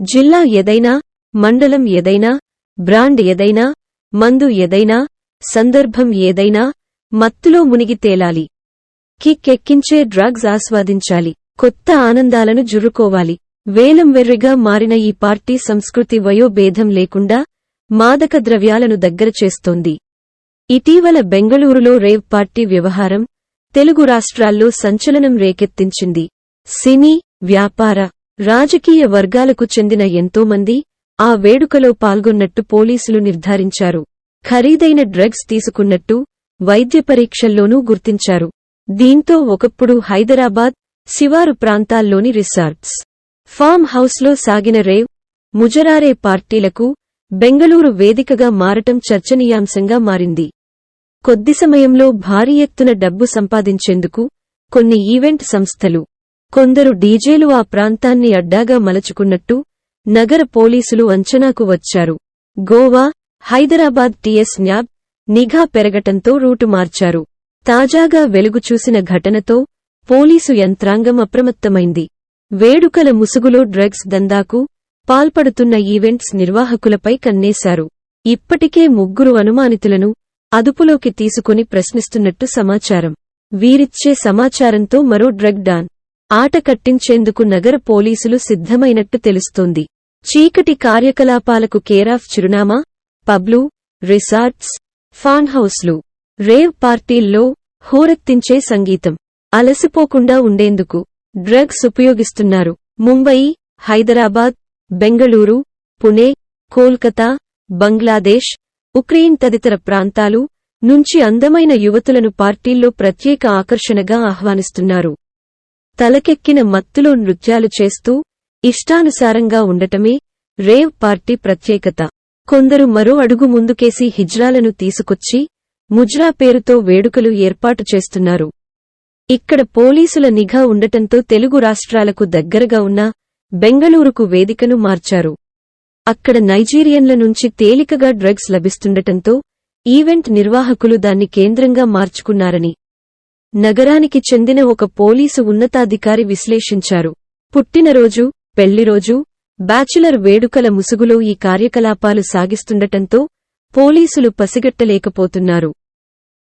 జిల్లా ఏదైనా మండలం ఏదైనా బ్రాండ్ ఏదైనా మందు ఏదైనా సందర్భం ఏదైనా మత్తులో మునిగి తేలాలి. కిక్కెక్కించే డ్రగ్స్ ఆస్వాదించాలి. కొత్త ఆనందాలను జురుకోవాలి. వేలం వెర్రిగా మారిన ఈ పార్టీ సంస్కృతి వయోభేదం లేకుండా మాదక ద్రవ్యాలను దగ్గర చేస్తోంది. ఇటీవల బెంగళూరులో రేవ్ పార్టీ వ్యవహారం తెలుగు రాష్ట్రాల్లో సంచలనం రేకెత్తించింది. సినీ వ్యాపార రాజకీయ వర్గాలకు చెందిన ఎంతోమంది ఆ వేడుకలో పాల్గొన్నట్టు పోలీసులు నిర్ధారించారు. ఖరీదైన డ్రగ్స్ తీసుకున్నట్టు వైద్య పరీక్షల్లోనూ గుర్తించారు. దీంతో ఒకప్పుడు హైదరాబాద్ శివారు ప్రాంతాల్లోని రిసార్ట్స్. ఫామ్ హౌస్లో సాగిన రేవ్ ముజరారే పార్టీలకు బెంగళూరు వేదికగా మారటం చర్చనీయాంశంగా మారింది. కొద్ది సమయంలో భారీ ఎత్తున డబ్బు సంపాదించేందుకు కొన్ని ఈవెంట్ సంస్థలు కొందరు డీజేలు ఆ ప్రాంతాన్ని అడ్డాగా మలచుకున్నట్టు నగర పోలీసులు అంచనాకు వచ్చారు. గోవా హైదరాబాద్ టీఎస్ న్యాబ్ నిఘా పెరగటంతో రూటు మార్చారు. తాజాగా వెలుగు చూసిన ఘటనతో పోలీసు యంత్రాంగం అప్రమత్తమైంది. వేడుకల ముసుగులో డ్రగ్స్ దందాకు పాల్పడుతున్న ఈవెంట్స్ నిర్వాహకులపై కన్నేశారు. ఇప్పటికే ముగ్గురు అనుమానితులను అదుపులోకి తీసుకుని ప్రశ్నిస్తున్నట్టు సమాచారం. వీరిచ్చే సమాచారంతో మరో డ్రగ్ డాన్ ఆట కట్టించేందుకు నగర పోలీసులు సిద్ధమైనట్టు తెలుస్తోంది. చీకటి కార్యకలాపాలకు కేరాఫ్ చిరునామా పబ్లు రిసార్ట్స్ ఫాన్ హౌస్లు రేవ్ పార్టీల్లో హోరెత్తించే సంగీతం అలసిపోకుండా ఉండేందుకు డ్రగ్స్ ఉపయోగిస్తున్నారు. ముంబయి హైదరాబాద్ బెంగళూరు పుణే కోల్కతా బంగ్లాదేశ్ ఉక్రెయిన్ తదితర ప్రాంతాలు నుంచి అందమైన యువతులను పార్టీల్లో ప్రత్యేక ఆకర్షణగా ఆహ్వానిస్తున్నారు. తలకెక్కిన మత్తులో నృత్యాలు చేస్తూ ఇష్టానుసారంగా ఉండటమే రేవ్ పార్టీ ప్రత్యేకత. కొందరు మరో అడుగు ముందుకేసి హిజ్రాలను తీసుకొచ్చి ముజ్రా పేరుతో వేడుకలు ఏర్పాటు చేస్తున్నారు. ఇక్కడ పోలీసుల నిఘా ఉండటంతో తెలుగు రాష్ట్రాలకు దగ్గరగా ఉన్న బెంగళూరుకు వేదికను మార్చారు. అక్కడ నైజీరియన్ల నుంచి తేలికగా డ్రగ్స్ లభిస్తుండటంతో ఈవెంట్ నిర్వాహకులు దాన్ని కేంద్రంగా మార్చుకున్నారని. నగరానికి చెందిన ఒక పోలీసు ఉన్నతాధికారి విశ్లేషించారు. పుట్టినరోజు పెళ్ళిరోజు బ్యాచిలర్ వేడుకల ముసుగులో ఈ కార్యకలాపాలు సాగిస్తుండటంతో పోలీసులు పసిగట్టలేకపోతున్నారు.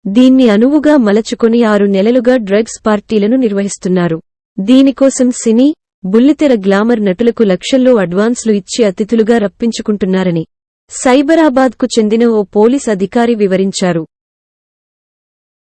దీన్ని అనువుగా మలచుకొని ఆరు నెలలుగా డ్రగ్స్ పార్టీలను నిర్వహిస్తున్నారు. దీనికోసం సినీ బుల్లితెర గ్లామర్ నటులకు లక్షల్లో అడ్వాన్స్లు ఇచ్చి అతిథులుగా రప్పించుకుంటున్నారని సైబరాబాద్కు చెందిన ఓ పోలీస్ అధికారి వివరించారు.